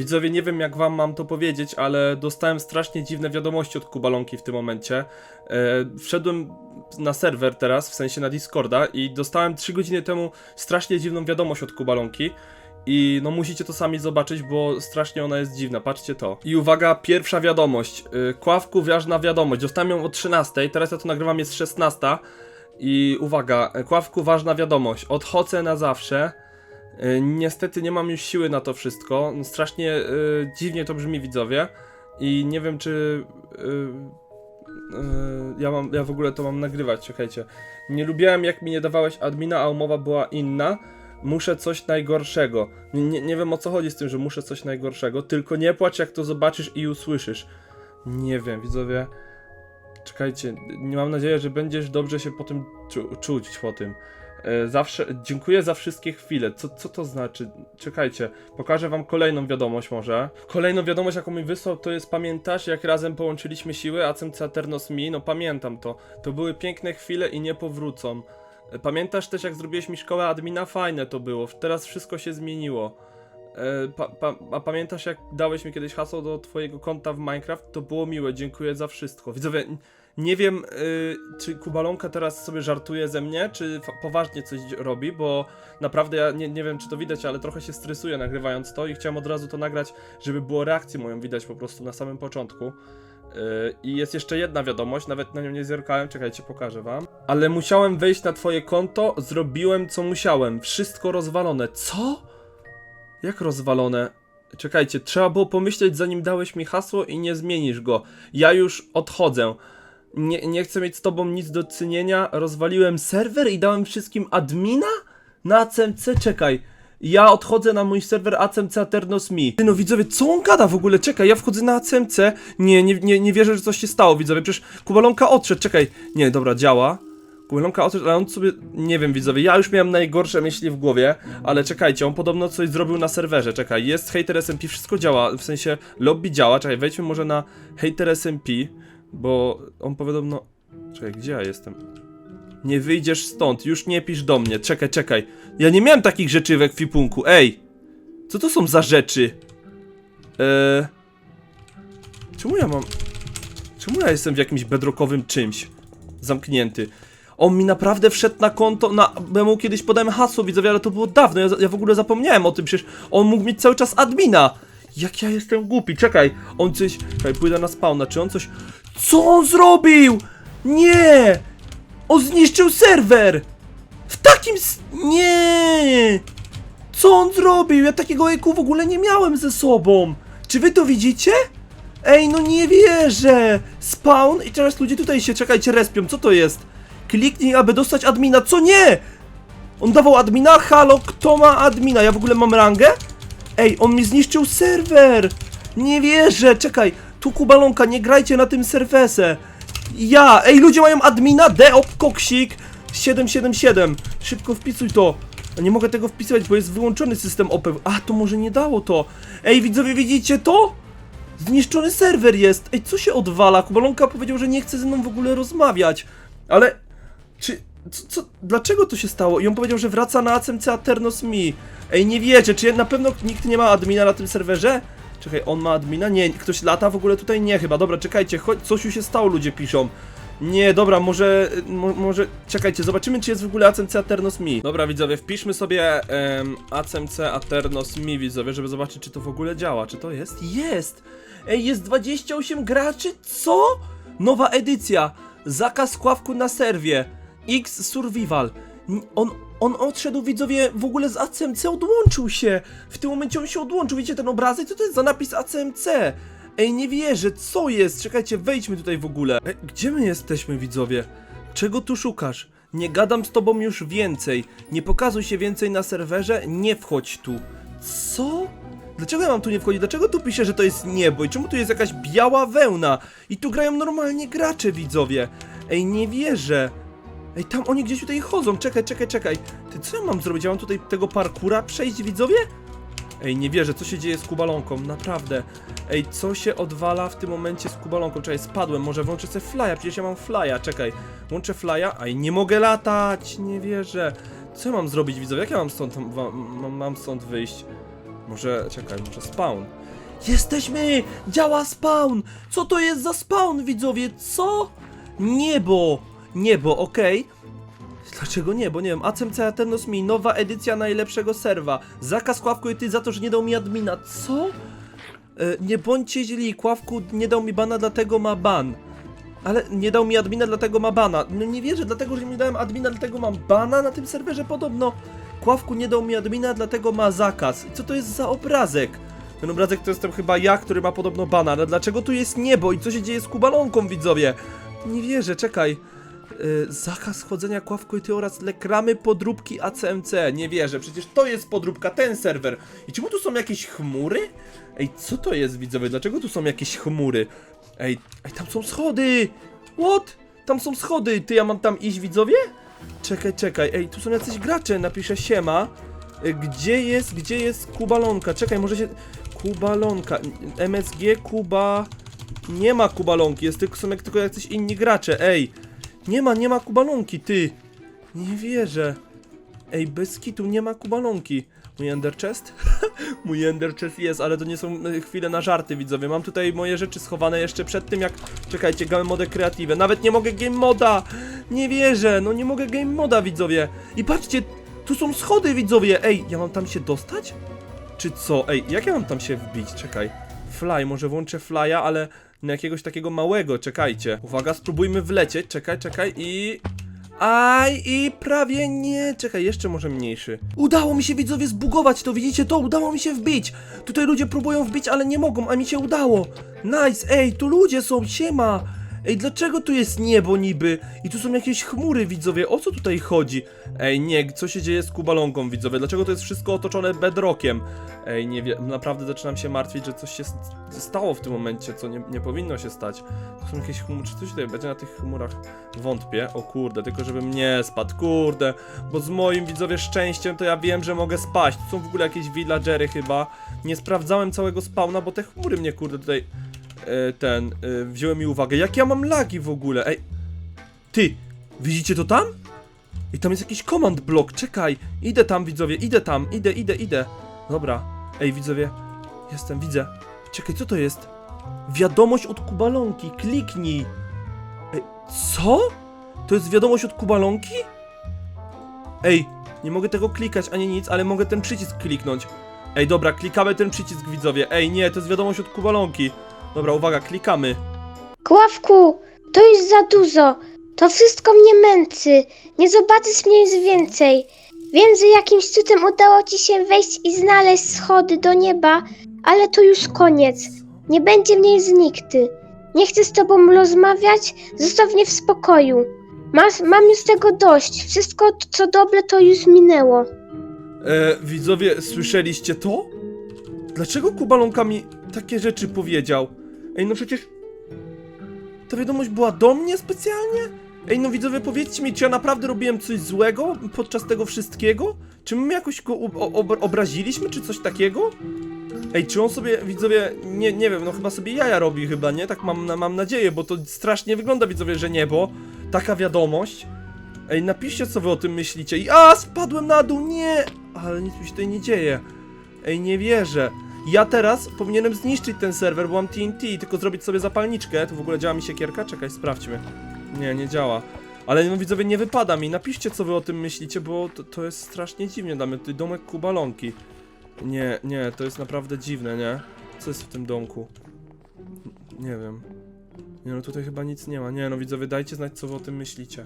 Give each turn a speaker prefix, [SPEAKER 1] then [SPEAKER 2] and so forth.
[SPEAKER 1] Widzowie, nie wiem jak wam mam to powiedzieć, ale dostałem strasznie dziwne wiadomości od Kubalonki w tym momencie. E, wszedłem na serwer teraz, w sensie na Discorda i dostałem 3 godziny temu strasznie dziwną wiadomość od Kubalonki. I no musicie to sami zobaczyć, bo strasznie ona jest dziwna, patrzcie to. I uwaga, pierwsza wiadomość. Y, Kławku ważna wiadomość. Dostałem ją o 13, teraz ja to nagrywam, jest 16. I uwaga, y, Kławku ważna wiadomość. Odchodzę na zawsze. Y, Niestety nie mam już siły na to wszystko. Strasznie y, dziwnie to brzmi, widzowie. I nie wiem, czy. y, y, ja, mam, ja w ogóle to mam nagrywać, czekajcie. Nie lubiłem, jak mi nie dawałeś admina, a umowa była inna. Muszę coś najgorszego. Nie, nie, wiem o co chodzi z tym, że muszę coś najgorszego. Tylko nie płacz, jak to zobaczysz i usłyszysz. Nie wiem, widzowie. Czekajcie, mam nadzieję, że będziesz dobrze się po tym czu czuć po tym. E, Zawsze dziękuję za wszystkie chwile. Co, co to znaczy? Czekajcie, pokażę wam kolejną wiadomość może. Kolejną wiadomość, jaką mi wysłał, to jest pamiętasz, jak razem połączyliśmy siły, Acem Aternos mi? No pamiętam to. To były piękne chwile i nie powrócą. E, Pamiętasz też, jak zrobiłeś mi szkołę admina? Fajne to było. Teraz wszystko się zmieniło. E, Pa, pa, a pamiętasz, jak dałeś mi kiedyś hasło do twojego konta w Minecraft? To było miłe, dziękuję za wszystko. Widzowie, nie wiem, y, czy Kubalonka teraz sobie żartuje ze mnie, czy poważnie coś robi, bo naprawdę ja nie, nie wiem, czy to widać, ale trochę się stresuję nagrywając to i chciałem od razu to nagrać, żeby było reakcję moją widać po prostu na samym początku. Y, I jest jeszcze jedna wiadomość, nawet na nią nie zerkałem, czekajcie, pokażę wam. Ale musiałem wejść na twoje konto, zrobiłem co musiałem, wszystko rozwalone. Co? Jak rozwalone? Czekajcie, trzeba było pomyśleć zanim dałeś mi hasło i nie zmienisz go. Ja już odchodzę. Nie, nie chcę mieć z tobą nic do czynienia. Rozwaliłem serwer i dałem wszystkim admina? Na ACMC? Czekaj. Ja odchodzę na mój serwer ACMC Aternos Mi. Ty No widzowie, co on gada w ogóle? Czekaj, ja wchodzę na ACMC. Nie, nie, nie, nie wierzę, że coś się stało, widzowie. Przecież Kubalonka odszedł. Czekaj. Nie, dobra, działa. Kubalonka odszedł, ale on sobie... Nie wiem, widzowie, ja już miałem najgorsze myśli w głowie, ale czekajcie, on podobno coś zrobił na serwerze. Czekaj, jest hater SMP, wszystko działa, w sensie lobby działa. Czekaj, wejdźmy może na hater SMP, bo on podobno... Czekaj, gdzie ja jestem? Nie wyjdziesz stąd, już nie pisz do mnie. Czekaj, czekaj. Ja nie miałem takich rzeczy w ekwipunku. Ej! Co to są za rzeczy? Eee... Czemu ja mam... Czemu ja jestem w jakimś bedrockowym czymś? Zamknięty. On mi naprawdę wszedł na konto, na... Ja mu kiedyś podałem hasło, widzowie, ale to było dawno, ja, ja w ogóle zapomniałem o tym, przecież on mógł mieć cały czas admina. Jak ja jestem głupi, czekaj, on coś... Czekaj, pójdę na spawna, czy on coś... Co on zrobił? Nie! On zniszczył serwer! W takim... s- Nie! Co on zrobił? Ja takiego eku w ogóle nie miałem ze sobą. Czy wy to widzicie? Ej, no nie wierzę! Spawn i teraz ludzie tutaj się, czekajcie, respią, co to jest? Kliknij, aby dostać admina, co nie? On dawał admina? Halo, kto ma admina? Ja w ogóle mam rangę? Ej, on mi zniszczył serwer! Nie wierzę, czekaj, tu kubalonka, nie grajcie na tym serwerze. Ja, ej, ludzie mają admina, Deop, Koksik, 777, szybko wpisuj to. A nie mogę tego wpisywać, bo jest wyłączony system OP. A, to może nie dało to. Ej, widzowie, widzicie to? Zniszczony serwer jest! Ej, co się odwala? Kubalonka powiedział, że nie chce ze mną w ogóle rozmawiać. Ale... Czy... Co, co, dlaczego to się stało? I on powiedział, że wraca na ACMC Aternos Mi. Ej, nie wiecie, czy na pewno nikt nie ma admina na tym serwerze? Czekaj, on ma admina? Nie, ktoś lata w ogóle tutaj? Nie chyba. Dobra, czekajcie, chodź, coś już się stało, ludzie piszą. Nie, dobra, może, mo, może, czekajcie, zobaczymy czy jest w ogóle ACMC Aternos Mi. Dobra widzowie, wpiszmy sobie em, ACMC Aternos Mi widzowie, żeby zobaczyć czy to w ogóle działa, czy to jest? Jest! Ej, jest 28 graczy, co? Nowa edycja, zakaz kławku na serwie, X Survival. On, on odszedł widzowie w ogóle z ACMC, odłączył się! W tym momencie on się odłączył, widzicie ten obrazek? Co to jest za napis ACMC? Ej, nie wierzę, co jest? Czekajcie, wejdźmy tutaj w ogóle. Gdzie my jesteśmy, widzowie? Czego tu szukasz? Nie gadam z tobą już więcej. Nie pokazuj się więcej na serwerze, nie wchodź tu. Co? Dlaczego ja mam tu nie wchodzić? Dlaczego tu pisze, że to jest niebo? I czemu tu jest jakaś biała wełna? I tu grają normalnie gracze, widzowie. Ej, nie wierzę. Ej, tam oni gdzieś tutaj chodzą. Czekaj, czekaj, czekaj. Ty, co ja mam zrobić? Ja mam tutaj tego parkura przejść, widzowie? Ej, nie wierzę, co się dzieje z kubalonką, naprawdę. Ej, co się odwala w tym momencie z kubalonką? Czekaj, spadłem, może włączę sobie flya, przecież ja mam flya, czekaj. Włączę flya, a i nie mogę latać, nie wierzę. Co ja mam zrobić, widzowie? Jak ja mam stąd, mam, mam stąd wyjść? Może, czekaj, może spawn. Jesteśmy! Działa spawn! Co to jest za spawn, widzowie? Co? Niebo! Niebo, okej. Dlaczego nie? Bo nie wiem. ACMC Aternos mi nowa edycja najlepszego serwa. Zakaz Kławku i ty za to, że nie dał mi admina. Co? E, nie bądźcie źli, Kławku nie dał mi bana, dlatego ma ban. Ale nie dał mi admina, dlatego ma bana. No nie wierzę, dlatego, że nie dałem admina, dlatego mam bana na tym serwerze podobno. Kławku nie dał mi admina, dlatego ma zakaz. Co to jest za obrazek? Ten obrazek to jestem chyba ja, który ma podobno bana. Ale dlaczego tu jest niebo i co się dzieje z kubalonką, widzowie? Nie wierzę, czekaj. Yy, zakaz chodzenia kławku i ty oraz lekramy podróbki ACMC. Nie wierzę, przecież to jest podróbka, ten serwer. I czemu tu są jakieś chmury? Ej, co to jest, widzowie? Dlaczego tu są jakieś chmury? Ej, ej, tam są schody! What? Tam są schody! Ty, ja mam tam iść, widzowie? Czekaj, czekaj, ej, tu są jacyś gracze, napiszę siema. E, Gdzie jest, gdzie jest Kubalonka? Czekaj, może się... Kubalonka, MSG, Kuba... Nie ma Kubalonki, jest tylko, są jak, tylko jacyś inni gracze, ej! Nie ma, nie ma Kubalonki, ty! Nie wierzę. Ej, bez kitu nie ma Kubalonki. Mój Ender Chest? Mój Ender Chest jest, ale to nie są e, chwile na żarty, widzowie. Mam tutaj moje rzeczy schowane jeszcze przed tym, jak... Czekajcie, game modę kreatywę. Nawet nie mogę game moda! Nie wierzę, no nie mogę game moda, widzowie. I patrzcie, tu są schody, widzowie. Ej, ja mam tam się dostać? Czy co? Ej, jak ja mam tam się wbić? Czekaj. Fly, może włączę flya, ale na jakiegoś takiego małego, czekajcie. Uwaga, spróbujmy wlecieć, czekaj, czekaj i... Aj, i prawie nie. Czekaj, jeszcze może mniejszy. Udało mi się widzowie zbugować to, widzicie to? Udało mi się wbić. Tutaj ludzie próbują wbić, ale nie mogą, a mi się udało. Nice, ej, tu ludzie są, siema. Ej, dlaczego tu jest niebo niby? I tu są jakieś chmury, widzowie, o co tutaj chodzi? Ej, nie, co się dzieje z kubalonką, widzowie? Dlaczego to jest wszystko otoczone bedrockiem? Ej, nie wiem, naprawdę zaczynam się martwić, że coś się st- stało w tym momencie, co nie, nie powinno się stać. To są jakieś chmury, czy coś tutaj będzie na tych chmurach? Wątpię, o kurde, tylko żebym nie spadł, kurde, bo z moim widzowie szczęściem to ja wiem, że mogę spaść. Tu są w ogóle jakieś villagery chyba. Nie sprawdzałem całego spawna, bo te chmury mnie, kurde, tutaj ten, e, wzięły mi uwagę. Jak ja mam lagi w ogóle? Ej, ty, widzicie to tam? I tam jest jakiś command block, czekaj. Idę tam, widzowie, idę tam, idę, idę, idę. Dobra, ej, widzowie, jestem, widzę. Czekaj, co to jest? Wiadomość od Kubalonki, kliknij. Ej, co? To jest wiadomość od Kubalonki? Ej, nie mogę tego klikać ani nic, ale mogę ten przycisk kliknąć. Ej, dobra, klikamy ten przycisk, widzowie. Ej, nie, to jest wiadomość od Kubalonki. Dobra, uwaga, klikamy.
[SPEAKER 2] Kławku, to już za dużo. To wszystko mnie męczy. Nie zobaczysz mnie już więcej. Wiem, że jakimś cudem udało ci się wejść i znaleźć schody do nieba, ale to już koniec. Nie będzie mnie już nigdy. Nie chcę z tobą rozmawiać, zostaw mnie w spokoju. Mas, mam już tego dość. Wszystko, co dobre, to już minęło.
[SPEAKER 1] E, widzowie, słyszeliście to? Dlaczego Kubalonka mi takie rzeczy powiedział? Ej, no przecież... Ta wiadomość była do mnie specjalnie? Ej, no widzowie, powiedzcie mi, czy ja naprawdę robiłem coś złego podczas tego wszystkiego? Czy my jakoś go obraziliśmy, czy coś takiego? Ej, czy on sobie, widzowie, nie, nie wiem, no chyba sobie jaja robi chyba, nie? Tak mam, mam nadzieję, bo to strasznie wygląda, widzowie, że niebo. Taka wiadomość. Ej, napiszcie, co wy o tym myślicie. I a, spadłem na dół, nie! Ale nic mi się tutaj nie dzieje. Ej, nie wierzę. Ja teraz powinienem zniszczyć ten serwer, bo mam TNT, tylko zrobić sobie zapalniczkę. Tu w ogóle działa mi siekierka? Czekaj, sprawdźmy. Nie, nie działa. Ale no widzowie, nie wypada mi. Napiszcie, co wy o tym myślicie, bo to, to jest strasznie dziwnie mnie. Tutaj domek kubalonki. Nie, nie, to jest naprawdę dziwne, nie? Co jest w tym domku? Nie wiem. Nie no, tutaj chyba nic nie ma. Nie no, widzowie, dajcie znać, co wy o tym myślicie.